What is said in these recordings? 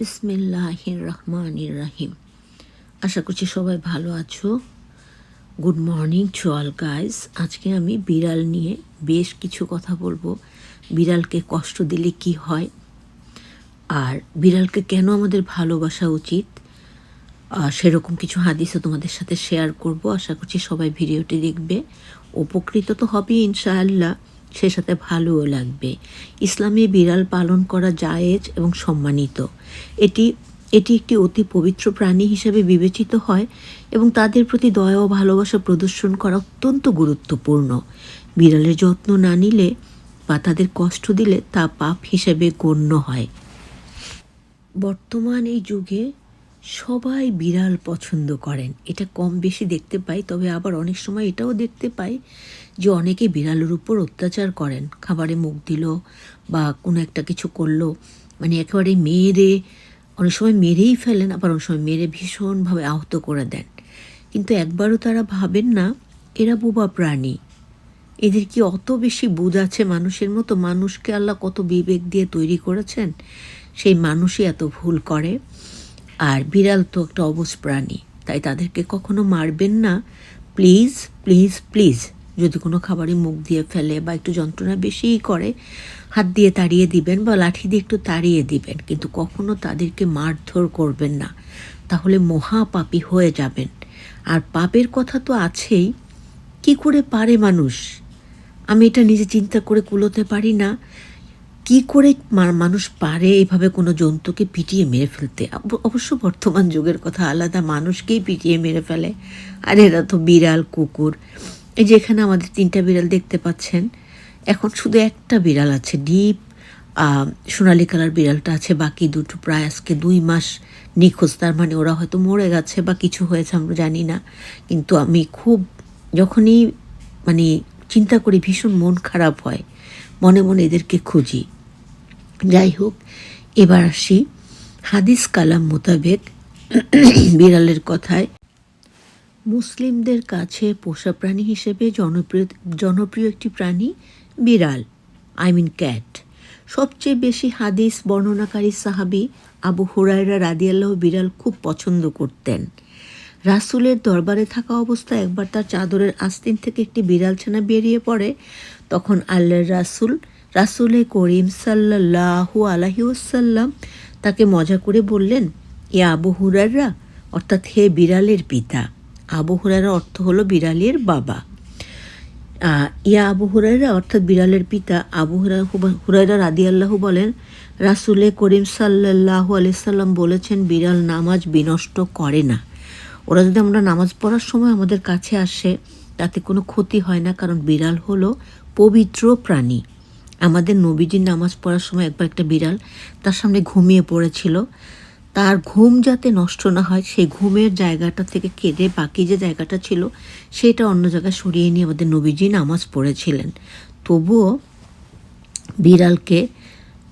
বিসমিল্লাহির রহমানির রাহিম আশা করছি সবাই ভালো আছো। Good morning to all guys আজকে আমি বিড়াল নিয়ে বেশ কিছু কথা বলব। বিড়ালকে কষ্ট দিলে কি হয়? আর বিড়ালকে কেন আমাদের ভালোবাসা উচিত? সেরকম কিছু হাদিসও তোমাদের সাথে শেয়ার করব। আশা করছি সবাই ভিডিওটি দেখবে। উপকৃত তো হবে ইনশাআল্লাহ। সে সাথে ভালোও লাগবে। ইসলামে বিড়াল পালন করা জায়েজ এবং সম্মানিত। এটি এটি একটি অতি পবিত্র প্রাণী হিসেবে বিবেচিত হয় এবং তাদের প্রতি দয়া ও ভালোবাসা প্রদর্শন করা অত্যন্ত গুরুত্বপূর্ণ। বিড়ালের যত্ন না নিলে বা তাদের কষ্ট দিলে তা পাপ হিসেবে গণ্য হয়। বর্তমান এই যুগে সবাই বিড়াল পছন্দ করেন। এটা কম বেশি দেখতে পাই, তবে আবার অনেক সময় এটাও দেখতে পাই যে অনেকে বিড়ালের উপর অত্যাচার করেন। খাবারে মুখ দিল বা কোনো একটা কিছু করল। মানে একেবারে মেরে, অনেক সময় মেরেই ফেলেন, আবার অনেক সময় মেরে ভীষণভাবে আহত করে দেন। কিন্তু একবারও তারা ভাবেন না, এরা বোবা প্রাণী। এদের কি অত বেশি বুধ আছে মানুষের মতো? মানুষকে আল্লাহ কত বিবেক দিয়ে তৈরি করেছেন? সেই মানুষই এত ভুল করে। আর বিড়াল তো একটা অবুজ প্রাণী, তাই তাদেরকে কখনো মারবেন না। Please please please. যদি কোনো খাবারে মুখ দিয়ে ফেলে বা একটু যন্ত্রণা বেশিই করে, হাত দিয়ে তাড়িয়ে দিবেন বা লাঠি দিয়ে একটু তাড়িয়ে দিবেন, কিন্তু কখনো তাদেরকে মারধর করবেন না। তাহলে মহাপাপী হয়ে যাবেন। আর পাপের কথা তো আছেই। কি করে পারে মানুষ? আমি এটা নিজে চিন্তা করে কুলোতে পারি না। কি করে মানুষ পারে এভাবে কোনো জন্তুকে পিটিয়ে মেরে ফেলতে? অবশ্য বর্তমান যুগের কথা আলাদা। মানুষকেই পিটিয়ে মেরে ফেলে। আর এরা তো বিড়াল, কুকুর। এই যে এখানে আমাদের তিনটা বিড়াল দেখতে পাচ্ছেন, এখন শুধু একটা বিড়াল আছে, ডিপ সোনালি কালার বিড়ালটা আছে, বাকি দুটো প্রায় আজকে দুই মাস নিখোঁজ, তার মানে ওরা হয়তো মরে গেছে বা কিছু হয়েছে, আমরা জানি না। কিন্তু আমি খুব, যখনই মানে চিন্তা করি, ভীষণ মন খারাপ হয়, মনে মনে এদেরকে খুঁজি। যাই হোক, এবার আসি হাদিস কালাম মোতাবেক বিড়ালের কথায়। মুসলিমদের কাছে পোষা প্রাণী হিসেবে জনপ্রিয় জনপ্রিয় একটি প্রাণী বিড়াল আই মিন ক্যাট সবচেয়ে বেশি হাদিস বর্ণনাকারী সাহাবি আবু হুরায়রা রাদিয়াল্লাহ বিড়াল খুব পছন্দ করতেন। রাসূলের দরবারে থাকা অবস্থায় একবার তার চাদরের আস্তিন থেকে একটি বিড়াল ছানা বেরিয়ে পড়ে। তখন আল্লাহর রাসূল, রাসূলে করিম সাল্লাল্লাহু আলাইহি ওয়াসাল্লাম তাকে মজা করে বললেন এ আবু হুরায়রা, অর্থাৎ হে বিড়ালের পিতা। আবু হুরায়রা অর্থ হলো বিড়ালের বাবা। ইয়া আবু হুরাইরা অর্থাৎ বিড়ালের পিতা আবু হুরাইরা রাদি আল্লাহ বলেন, রাসুলে করিম সাল্লাহ আলাইসাল্লাম বলেছেন, বিড়াল নামাজ বিনষ্ট করে না। ওরা যদি আমরা নামাজ পড়ার সময় আমাদের কাছে আসে, তাতে কোনো ক্ষতি হয় না, কারণ বিড়াল হলো পবিত্র প্রাণী। আমাদের নবীজির নামাজ পড়ার সময় একবার একটা বিড়াল তার সামনে ঘুমিয়ে পড়েছিল। তার ঘুম যাতে নষ্ট না হয়, সেই ঘুমের জায়গাটা থেকে কেঁদে বাকি যে জায়গাটা ছিল, সেটা অন্য জায়গায় সরিয়ে নিয়ে আমাদের নবীজি নামাজ পড়েছিলেন। তবুও বিড়ালকে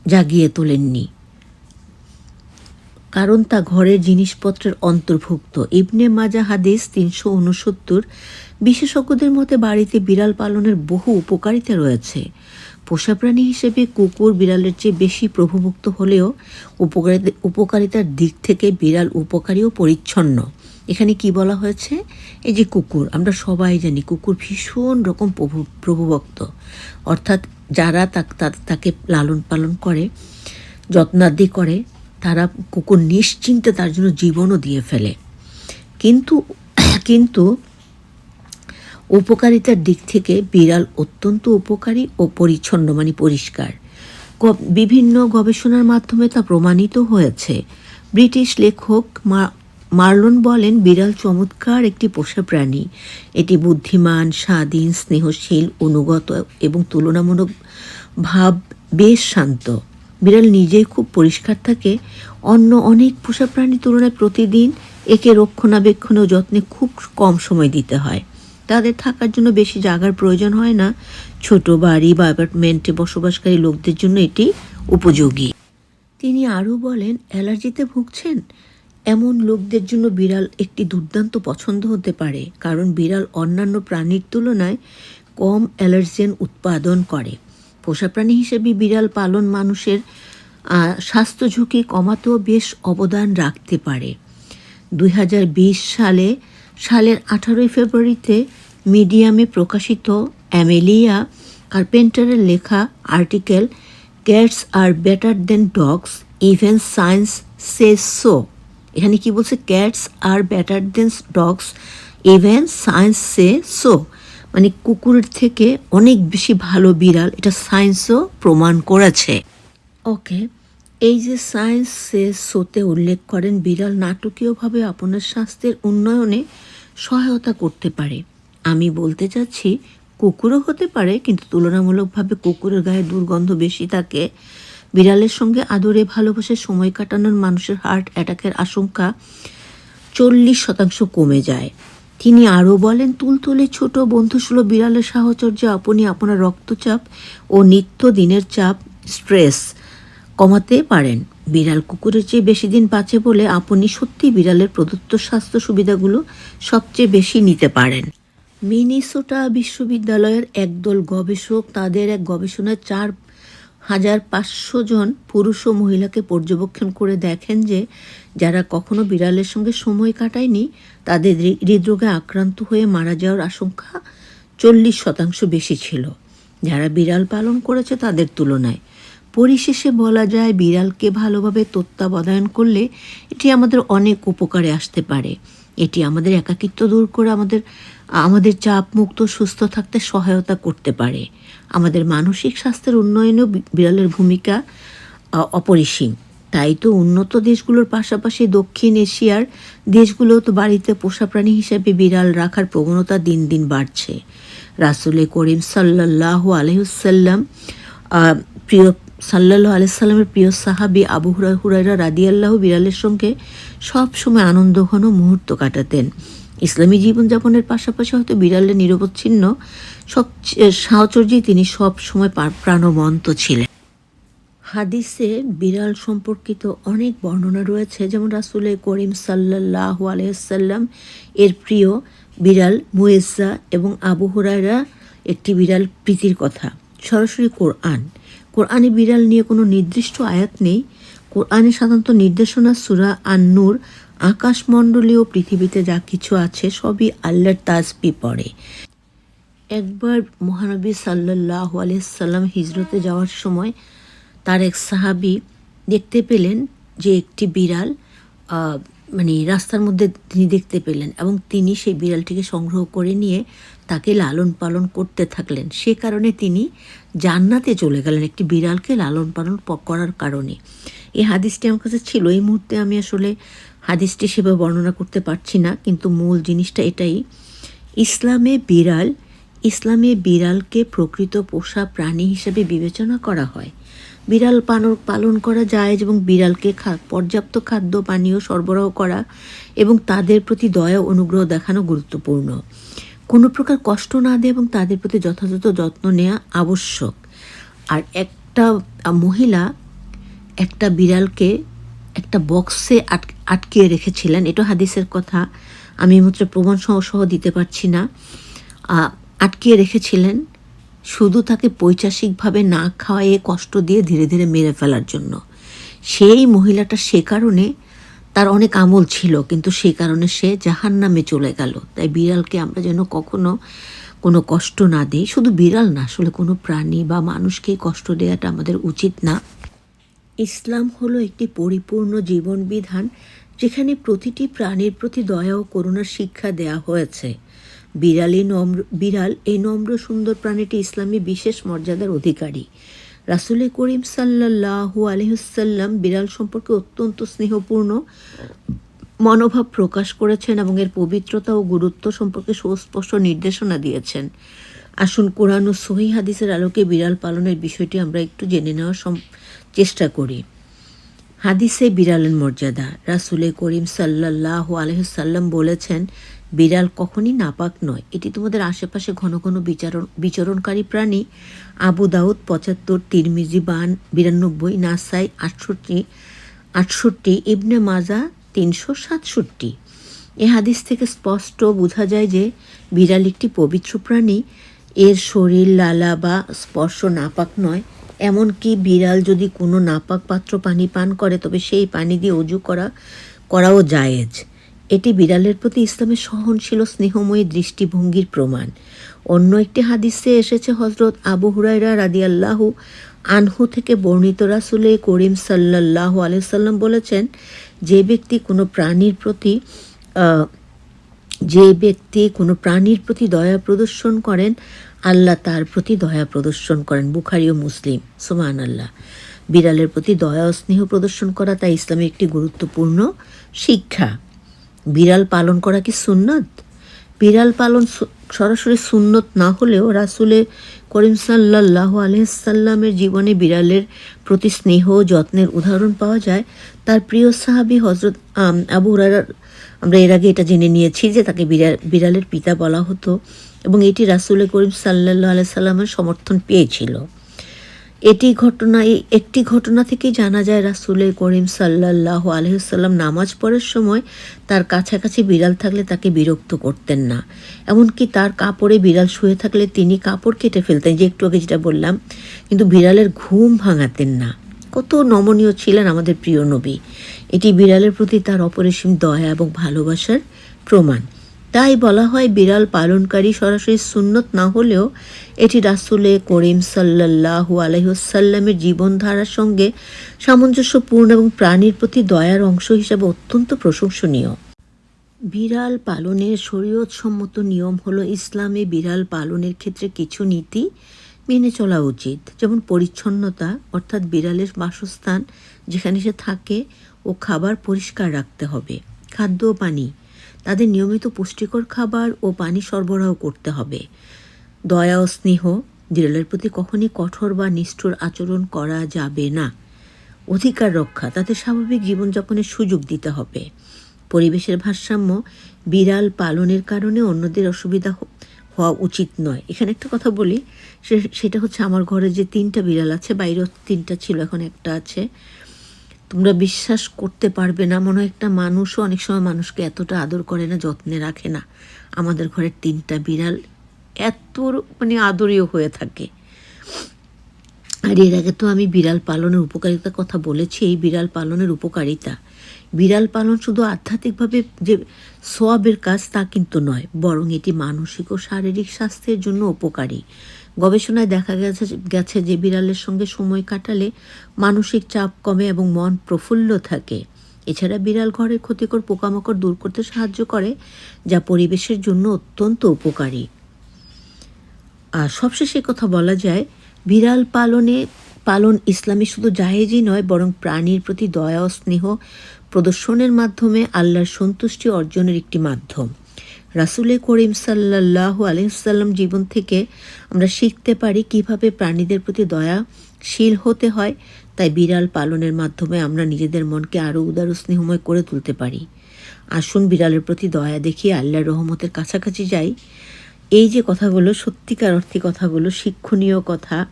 জাগিয়ে তোলেননি। কারণ তা ঘরের জিনিসপত্রের অন্তর্ভুক্ত। ইবনে মাজা হাদিস তিনশো উনসত্তর, বিশেষজ্ঞদের মতে বাড়িতে বিড়াল পালনের বহু উপকারিতা রয়েছে। পোষা প্রাণী হিসেবে কুকুর বিড়ালের চেয়ে বেশি প্রভুভুক্ত হলেও উপকারিতা, উপকারিতার দিক থেকে বিড়াল উপকারী ও পরিচ্ছন্ন। এখানে কি বলা হয়েছে? এই যে কুকুর, আমরা সবাই জানি কুকুর ভীষণ রকম প্রভু, প্রভুভক্ত। অর্থাৎ যারা তাক- লালন পালন করে, যত্নাদি করে, তারা কুকুর নিশ্চিন্তে তার জন্য জীবনও দিয়ে ফেলে। কিন্তু কিন্তু উপকারিতার দিক থেকে বিড়াল অত্যন্ত উপকারী ও পরিচ্ছন্ন মানে পরিষ্কার। বিভিন্ন গবেষণার মাধ্যমে তা প্রমাণিত হয়েছে। ব্রিটিশ লেখক মার্লন বলেন, বিড়াল চমৎকার একটি পোষা প্রাণী। এটি বুদ্ধিমান, স্বাধীন, স্নেহশীল, অনুগত এবং তুলনামূলক ভাব বেশ শান্ত। বিড়াল নিজেই খুব পরিষ্কার থাকে। অন্য অনেক পোষা প্রাণীর তুলনায় প্রতিদিন একে রক্ষণাবেক্ষণ ও যত্নে খুব কম সময় দিতে হয়। তাদের থাকার জন্য বেশি জায়গার প্রয়োজন হয় না। ছোট বাড়ি বা অ্যাপার্টমেন্টে বসবাসকারী লোকদের জন্য এটি উপযোগী। তিনি আরও বলেন, অ্যালার্জিতে ভুগছেন? এমন লোকদের জন্য বিড়াল একটি দুর্দান্ত পছন্দ হতে পারে, কারণ বিড়াল অন্যান্য প্রাণীর তুলনায় কম অ্যালার্জেন উৎপাদন করে। পোষা প্রাণী হিসেবে বিড়াল পালন মানুষের স্বাস্থ্য ঝুঁকি কমাতেও বেশ অবদান রাখতে পারে। দুই হাজার বিশ সালে সালের আঠারোই ফেব্রুয়ারিতে মিডিয়ামে প্রকাশিত অ্যামেলিয়া কার্পেন্টারের লেখা article cats are better than dogs even science says so এখানে কি বলছে? Cats are better than dogs even science say so মানে কুকুরের থেকে অনেক বেশি ভালো বিড়াল, এটা সায়েন্সও প্রমাণ করেছে। ওকে এই যে সায়েন্স সে শোতে উল্লেখ করেন বিড়াল নাটকীয়ভাবে আপনার স্বাস্থ্যের উন্নয়নে সহায়তা করতে পারে। আমি বলতে চাচ্ছি, কুকুরও হতে পারে, কিন্তু তুলনামূলকভাবে কুকুরের গায়ে দুর্গন্ধ বেশি থাকে। বিড়ালের সঙ্গে আদরে ভালোবাসে সময় কাটানোর মানুষের হার্ট অ্যাটাকের আশঙ্কা চল্লিশ শতাংশ কমে যায়। তিনি আরও বলেন, তুলতুলে ছোট বন্ধুসুলভ বিড়ালের সাহচর্যে আপনি আপনার রক্তচাপ ও নিত্য দিনের চাপ, স্ট্রেস কমাতে পারেন। বিড়াল কুকুরের চেয়ে বেশি দিন বাঁচে বলে আপনি সত্যি বিড়ালের প্রদত্ত স্বাস্থ্য সুবিধাগুলো সবচেয়ে বেশি নিতে পারেন। মিনিসোটা বিশ্ববিদ্যালয়ের একদল গবেষক তাদের এক গবেষণায় চার হাজার পাঁচশো জন পুরুষ ও মহিলাকে পর্যবেক্ষণ করে দেখেন যে যারা কখনো বিড়ালের সঙ্গে সময় কাটায়নি, তাদের হৃদরোগে আক্রান্ত হয়ে মারা যাওয়ার আশঙ্কা চল্লিশ শতাংশ বেশি ছিল। যারা বিড়াল পালন করেছে তাদের তুলনায় পরিশেষে বলা যায় বিড়ালকে ভালোভাবে তত্ত্বাবধান করলে এটি আমাদের অনেক উপকারে আসতে পারে। এটি আমাদের একাকিত্ব দূর করে আমাদের আমাদের চাপ মুক্ত সুস্থ থাকতে সহায়তা করতে পারে। আমাদের মানসিক স্বাস্থ্যের উন্নয়নেও বিড়ালের ভূমিকা অপরিসীম। তাই তো উন্নত দেশগুলোর পাশাপাশি দক্ষিণ এশিয়ার দেশগুলো তো বাড়িতে পোষা প্রাণী হিসেবে বিড়াল রাখার প্রবণতা দিন দিন বাড়ছে। রাসুলে করিম সাল্লাহ আলহিসাল্লাম প্রিয় সাল্লাহ আলাইসাল্লামের প্রিয় সাহাবি আবু হুরাই হুরাইরা রাদিয়াল্লাহ বিড়ালের সঙ্গে সব সময় আনন্দঘন মুহূর্ত কাটাতেন। ইসলামী জীবনযাপনের পাশাপাশি হয়তো বিড়ালের নিরবচ্ছিন্ন সব সাহচর্যেই তিনি সব সময় প্রাণবন্ত ছিলেন। হাদিসে বিড়াল সম্পর্কিত অনেক বর্ণনা রয়েছে। যেমন রাসুলে করিম সাল্লাহ আলাইসাল্লাম এর প্রিয় বিড়াল মুয়েজ্জা এবং আবু হুরায়রা একটি বিড়াল প্রীতির কথা। সরাসরি কোরআন। কোরআনে বিড়াল নিয়ে কোনো নির্দিষ্ট আয়াত নেই। কোরআনে সাধারণত নির্দেশনা সুরা আন নূর আকাশমণ্ডলীয় পৃথিবীতে যা কিছু আছে সবই আল্লাহর তাজবি পড়ে। একবার মহানবী সাল্লাহ আলিয়াল্লাম হিজরতে যাওয়ার সময় তার এক সাহাবি দেখতে পেলেন যে একটি বিড়াল মানে রাস্তার মধ্যে তিনি দেখতে পেলেন এবং তিনি সেই বিড়ালটিকে সংগ্রহ করে নিয়ে তাকে লালন পালন করতে থাকলেন। সে কারণে তিনি জান্নাতে চলে গেলেন একটি বিড়ালকে লালন পালন করার কারণে। এই হাদিসটি আমার কাছে ছিল। এই মুহূর্তে আমি আসলে হাদিসটি সেভাবে বর্ণনা করতে পারছি না, কিন্তু মূল জিনিসটা এটাই। ইসলামে বিড়াল, ইসলামে বিড়ালকে প্রকৃত পোষা প্রাণী হিসেবে বিবেচনা করা হয়। বিড়াল পালন পালন করা যায় এবং বিড়ালকে পর্যাপ্ত খাদ্য, পানীয় সরবরাহ করা এবং তাদের প্রতি দয়া অনুগ্রহ দেখানো গুরুত্বপূর্ণ। কোনো প্রকার কষ্ট না দেয় এবং তাদের প্রতি যথাযথ যত্ন নেওয়া আবশ্যক। আর একটা মহিলা একটা বিড়ালকে একটা বক্সে আট আটকিয়ে রেখেছিলেন। এটা হাদিসের কথা। আমি মুহূর্তে প্রমাণ সহ দিতে পারছি না। আটকিয়ে রেখেছিলেন। শুধু তাকে পৈচাসিকভাবে না খাওয়াইয়ে কষ্ট দিয়ে ধীরে ধীরে মেরে ফেলার জন্য। সেই মহিলাটা সে কারণে তার অনেক আমল ছিল, কিন্তু সেই কারণে সে জাহান নামে চলে গেল। তাই বিড়ালকে আমরা যেন কখনো কোনো কষ্ট না দিই। শুধু বিড়াল না, আসলে কোনো প্রাণী বা মানুষকেই কষ্ট দেওয়াটা আমাদের উচিত না। ইসলাম হলো একটি পরিপূর্ণ জীবন বিধান যেখানে প্রতিটি প্রাণীর প্রতি দয়া ও করুণার শিক্ষা দেয়া হয়েছে। বিড়ালি নম্র, বিড়াল এই নম্র সুন্দর প্রাণীটি ইসলামী বিশেষ মর্যাদার অধিকারী। রাসুলে করিম সাল্লাহু আলহিসাল্লাম বিড়াল সম্পর্কে অত্যন্ত স্নেহপূর্ণ মনোভাব প্রকাশ করেছেন এবং এর পবিত্রতা ও গুরুত্ব সম্পর্কে সুস্পষ্ট নির্দেশনা দিয়েছেন। আসুন কোরআন ও সহি হাদিসের আলোকে বিড়াল পালনের বিষয়টি আমরা একটু জেনে নেওয়ার চেষ্টা করি। হাদিসে বিড়ালের মর্যাদা। রাসুলে করিম সাল্লাহ আলহ্লাম বলেছেন বিড়াল কখনই নাপাক নয়। এটি তোমাদের আশেপাশে ঘন ঘন বিচারণ বিচরণকারী প্রাণী। আবু দাউদ পঁচাত্তর, তিরমিজি বান, বিরানব্বই, নাসাই আটষট্টি আটষট্টি, ইবনে মাজা তিনশো সাতষট্টি। এ হাদিস থেকে স্পষ্ট বোঝা যায় যে বিড়াল একটি পবিত্র প্রাণী। এর শরীর লালা বা স্পর্শ নাপাক নয়। এমনকি বিড়াল যদি কোনো নাপাক পাত্র পানি পান করে, তবে সেই পানি দিয়ে অজু করা করাও জায়েজ। এটি বিড়ালের প্রতি ইসলামের সহনশীল স্নেহময়ী দৃষ্টিভঙ্গির প্রমাণ। অন্য একটি হাদিসে এসেছে হজরত আবু হুরাইরা রাদিয়াল্লাহু আনহু থেকে বর্ণিত রাসুলে করিম সাল্লাহ আলাইসাল্লাম বলেছেন, যে ব্যক্তি কোনো প্রাণীর প্রতি যে ব্যক্তি কোনো প্রাণীর প্রতি দয়া প্রদর্শন করেন, আল্লাহ তার প্রতি দয়া প্রদর্শন করেন। বুখারি ও মুসলিম সোমান আল্লাহ বিড়ালের প্রতি দয়া ও স্নেহ প্রদর্শন করা তা ইসলামের একটি গুরুত্বপূর্ণ শিক্ষা। বিড়াল পালন করা কি সুন্নত? বিড়াল পালন সরাসরি সুন্নত না হলেও রাসুলে করিম সাল্লাহ আলহিসাল্লামের জীবনে বিড়ালের প্রতি স্নেহ যত্নের উদাহরণ পাওয়া যায়। তার প্রিয় সাহাবি হজরত আবু হুরায়রার আমরা এর আগে এটা জেনে নিয়েছি যে তাকে বিড়াল বিড়ালের পিতা বলা হতো এবং এটি রাসুলে করিম সাল্লাহ আলাই সাল্লামের সমর্থন পেয়েছিল। এটি ঘটনা, এই একটি ঘটনা থেকেই জানা যায় রাসুলের করিম সাল্লাহ আলহিসাল্লাম নামাজ পড়ার সময় তার কাছাকাছি বিড়াল থাকলে তাকে বিরক্ত করতেন না। এমনকি তার কাপড়ে বিড়াল শুয়ে থাকলে তিনি কাপড় কেটে ফেলতেন, যে একটু আগে যেটা বললাম, কিন্তু বিড়ালের ঘুম ভাঙাতেন না। কত নমনীয় ছিলেন আমাদের প্রিয় নবী। এটি বিড়ালের প্রতি তার অপরিসীম দয়া এবং ভালোবাসার প্রমাণ। তাই বলা হয় বিড়াল পালনকারী সরাসরি সুন্নত না হলেও এটি রাসুলে করিম সাল্লাহু আলহিসাল্লামের জীবনধারার সঙ্গে সামঞ্জস্যপূর্ণ এবং প্রাণীর প্রতি দয়ার অংশ হিসাবে অত্যন্ত প্রশংসনীয়। বিড়াল পালনের শরীয়তসম্মত নিয়ম হলো ইসলামে বিড়াল পালনের ক্ষেত্রে কিছু নীতি মেনে চলা উচিত। যেমন পরিচ্ছন্নতা, অর্থাৎ বিড়ালের বাসস্থান যেখানে সে থাকে ও খাবার পরিষ্কার রাখতে হবে। খাদ্য ও পানি তাদের নিয়মিত পুষ্টিকর খাবার ও পানি সরবরাহ করতে হবে। দয়া ও স্নেহ বিড়ালের প্রতি কখনই কঠোর বা নিষ্ঠুর আচরণ করা যাবে না। অধিকার রক্ষা তাদের স্বাভাবিক জীবনযাপনের সুযোগ দিতে হবে। পরিবেশের ভারসাম্য বিড়াল পালনের কারণে অন্যদের অসুবিধা হওয়া উচিত নয়। এখানে একটা কথা বলি সেটা হচ্ছে আমার ঘরে যে তিনটা বিড়াল আছে, বাইরেও তিনটা ছিল, এখন একটা আছে। তোমরা বিশ্বাস করতে পারবে না। মনে একটা মানুষও অনেক সময় মানুষকে এতটা আদর করে না, যত্নে রাখে না। আমাদের ঘরের তিনটা বিড়াল এত মানে আদরীয় হয়ে থাকে। আর এর আগে তো আমি বিড়াল পালনের উপকারিতার কথা বলেছি, এই বিড়াল পালনের উপকারিতা। বিড়াল পালন শুধু আধ্যাত্মিকভাবে যে সোয়াবের কাজ তা কিন্তু নয়, বরং এটি মানসিক ও শারীরিক স্বাস্থ্যের জন্য উপকারী। গবেষণায় দেখা গেছে গেছে যে বিড়ালের সঙ্গে সময় কাটালে মানসিক চাপ কমে এবং মন প্রফুল্ল থাকে। এছাড়া বিড়াল ঘরের ক্ষতিকর পোকামাকড় দূর করতে সাহায্য করে, যা পরিবেশের জন্য অত্যন্ত উপকারী। আর সবশেষে কথা বলা যায়, বিড়াল পালনে পালন ইসলামে শুধু জাহেজই নয়, বরং প্রাণীর প্রতি দয়া ও স্নেহ প্রদর্শনের মাধ্যমে আল্লাহর সন্তুষ্টি অর্জনের একটি মাধ্যম। রাসুলে করিম সাল্লাহ আলহিসাল্লাম জীবন থেকে আমরা শিখতে পারি কীভাবে প্রাণীদের প্রতি দয়াশীল হতে হয়। তাই বিড়াল পালনের মাধ্যমে আমরা নিজেদের মনকে আরও উদার স্নেহময় করে তুলতে পারি। আসুন বিড়ালের প্রতি দয়া দেখিয়ে আল্লাহর রহমতের কাছাকাছি যাই। এই যে কথাগুলো, সত্যিকার অর্থে কথাগুলো, শিক্ষণীয় কথা,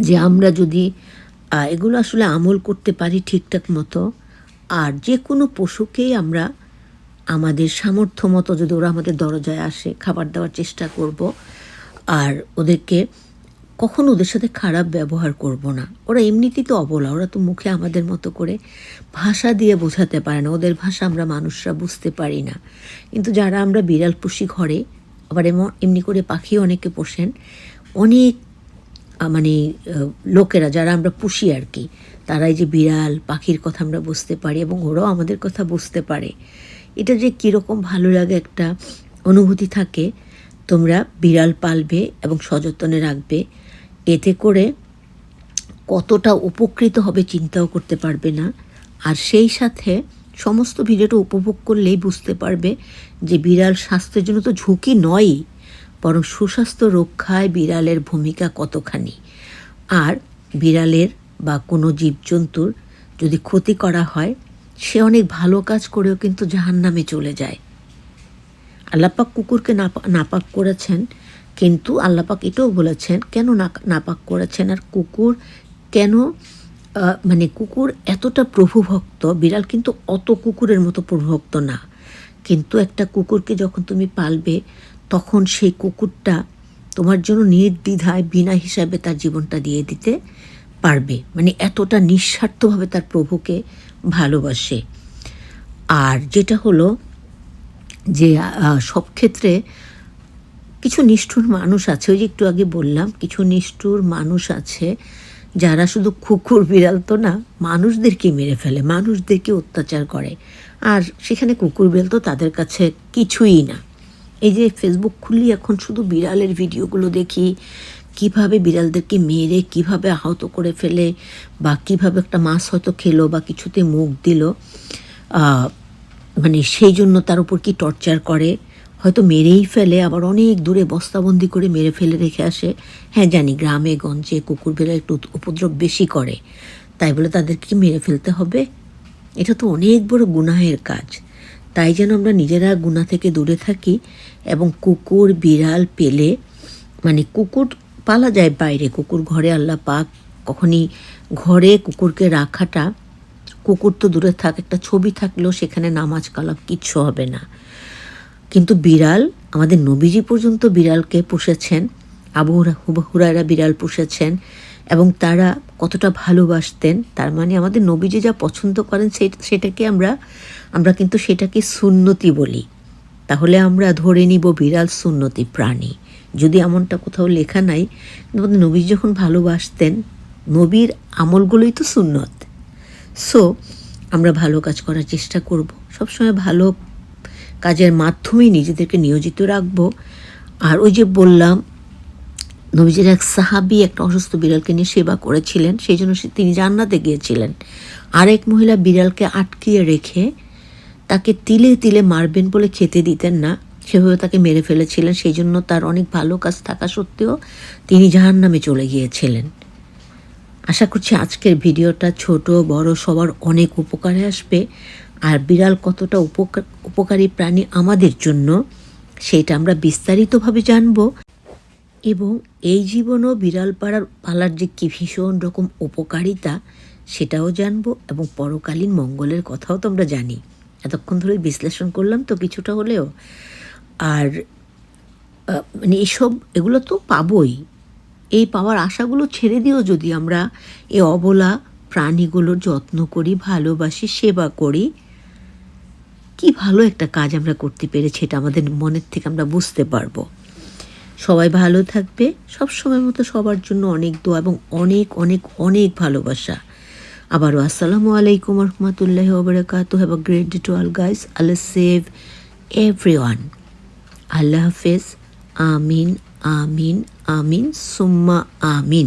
যে আমরা যদি এগুলো আসলে আমল করতে পারি ঠিকঠাক মতো, আর যে কোনো পশুকেই আমরা আমাদের সামর্থ্য মতো যদি ওরা আমাদের দরজায় আসে, খাবার দেওয়ার চেষ্টা করব। আর ওদেরকে কখনো ওদের সাথে খারাপ ব্যবহার করব না। ওরা এমনিতেই তো অবলা, ওরা তো মুখে আমাদের মতো করে ভাষা দিয়ে বোঝাতে পারে না। ওদের ভাষা আমরা মানুষরা বুঝতে পারি না। কিন্তু যারা আমরা বিড়াল পুষি ঘরে, আবার এমন, এমনি করে পাখি অনেকে পোষেন, অনেক মানে লোকেরা যারা আমরা পুষি আর কি, তারাই যে বিড়াল, পাখির কথা আমরা বুঝতে পারি এবং ওরাও আমাদের কথা বুঝতে পারে। এটা যে কীরকম ভালো লাগে একটা অনুভূতি থাকে, তোমরা বিড়াল পালবে এবং সযত্নে রাখবে, এতে করে কতটা উপকৃত হবে চিন্তাও করতে পারবে না। আর সেই সাথে সমস্ত ভিডিওটা উপভোগ করলেই বুঝতে পারবে যে বিড়াল স্বাস্থ্যের জন্য তো ঝুঁকি নয়ই, বরং সুস্বাস্থ্য রক্ষায় বিড়ালের ভূমিকা কতখানি। আর বিড়ালের বা কোনো জীবজন্তুর যদি ক্ষতি করা হয় সে অনেক ভালো কাজ করেও কিন্তু জাহান্নামে চলে যায়। আল্লাপাক কুকুরকে নাপা- নাপাক করেছেন, কিন্তু আল্লাপাক এটাও বলেছেন, কেন নাপাক করেছেন? আর কুকুর কেন মানে কুকুর এতটা প্রভুভক্ত, বিড়াল কিন্তু অত কুকুরের মতো প্রভুভক্ত না। কিন্তু একটা কুকুরকে যখন তুমি পালবে, তখন সেই কুকুরটা তোমার জন্য নির্দ্বিধায়, বিনা হিসাবে তার জীবনটা দিয়ে দিতে পারবে। মানে এতটা নিঃস্বার্থভাবে তার প্রভুকে ভালোবাসে। আর যেটা হলো যে সব ক্ষেত্রে কিছু নিষ্ঠুর মানুষ আছে, ওই যে একটু আগে বললাম, কিছু নিষ্ঠুর মানুষ আছে যারা শুধু কুকুর বিড়াল তো না মানুষদেরকে মেরে ফেলে, মানুষদেরকে অত্যাচার করে। আর সেখানে কুকুর বিড়াল তো তাদের কাছে কিছুই না। এই যে ফেসবুক খুললি এখন শুধু বিড়ালের ভিডিওগুলো দেখি কীভাবে বিড়ালদেরকে মেরে কীভাবে আহত করে ফেলে বা কীভাবে একটা মাছ হয়তো খেলো বা কিছুতে মুখ দিল মানে সেই জন্য তার উপর কি টর্চার করে, হয়তো মেরেই ফেলে, আবার অনেক দূরে বস্তাবন্দি করে মেরে ফেলে রেখে আসে। হ্যাঁ জানি গ্রামে, গঞ্জে কুকুর বেড়াল একটু উপদ্রব বেশি করে, তাই বলে তাদেরকে মেরে ফেলতে হবে। এটা তো অনেক বড় গুনাহের কাজ। তাই যেন আমরা নিজেরা গুনাহ থেকে দূরে থাকি এবং কুকুর, বিড়াল পেলে মানে কুকুর পালা যায় বাইরে কুকুর ঘরে, আল্লাহ পাক কখনই ঘরে কুকুরকে রাখাটা, কুকুর তো দূরে থাক, একটা ছবি থাকলেও সেখানে নামাজ কালাম কিচ্ছু হবে না। কিন্তু বিড়াল, আমাদের নবীজি পর্যন্ত বিড়ালকে পুষেছেন, আবু হুরা- বিড়াল পুষেছেন এবং তারা কতটা ভালোবাসতেন, তার মানে আমাদের নবীজি যা পছন্দ করেন সেটাকে আমরা আমরা কিন্তু সেটাকে সুন্নতি বলি। তাহলে আমরা ধরে নিব বিড়াল সুন্নতি প্রাণী। যদি এমনটা কোথাও লেখা নাই আমাদের নবীজি যখন ভালোবাসতেন, নবীর আমলগুলোই তো সুন্নত। সো আমরা ভালো কাজ করার চেষ্টা করব। সবসময় ভালো কাজের মাধ্যমেই নিজেদেরকে নিয়োজিত রাখব। আর ওই যে বললাম, নবীজির এক সাহাবি, একটা অসুস্থ বিড়ালকে নিয়ে সেবা করেছিলেন, সেই জন্য তিনি জান্নাতে গিয়েছিলেন। আরেক মহিলা বিড়ালকে আটকিয়ে রেখে তাকে তিলে তিলে মারবেন বলে খেতে দিতেন না। সেভাবে তাকে মেরে ফেলেছিলেন। সেই জন্য তার অনেক ভালো কাজ থাকা সত্ত্বেও তিনি জাহান্নামে চলে গিয়েছিলেন। আশা করছি আজকের ভিডিওটা ছোট, বড়, সবার অনেক উপকারে আসবে। আর বিড়াল কতটা উপকার, উপকারী প্রাণী আমাদের জন্য, সেটা আমরা বিস্তারিতভাবে জানব। এবং এই জীবনও বিড়াল পাড়ার পালার যে কী ভীষণ রকম উপকারিতা, সেটাও জানব এবং পরকালীন মঙ্গলের কথাও তো আমরা জানি। এতক্ষণ ধরে বিশ্লেষণ করলাম, তো কিছুটা হলেও আর মানে এসব, এগুলো তো পাবই। এই পাওয়ার আশাগুলো ছেড়ে দিও যদি আমরা এই অবলা প্রাণীগুলোর যত্ন করি, ভালোবাসি, সেবা করি। কি ভালো একটা কাজ আমরা করতে পেরেছি এটা আমাদের মনের থেকে আমরা বুঝতে পারব। সবাই ভালো থাকবে। সব সময় মতো সবার জন্য অনেক দোয়া এবং অনেক অনেক অনেক ভালোবাসা। আবারও আসসালামু আলাইকুম রহমতুল্লাহ ওবরাকাত have a great day to all guys Allah save everyone আল্লাহ হাফেজ আমিন আমিন আমিন সুম্মা আমিন।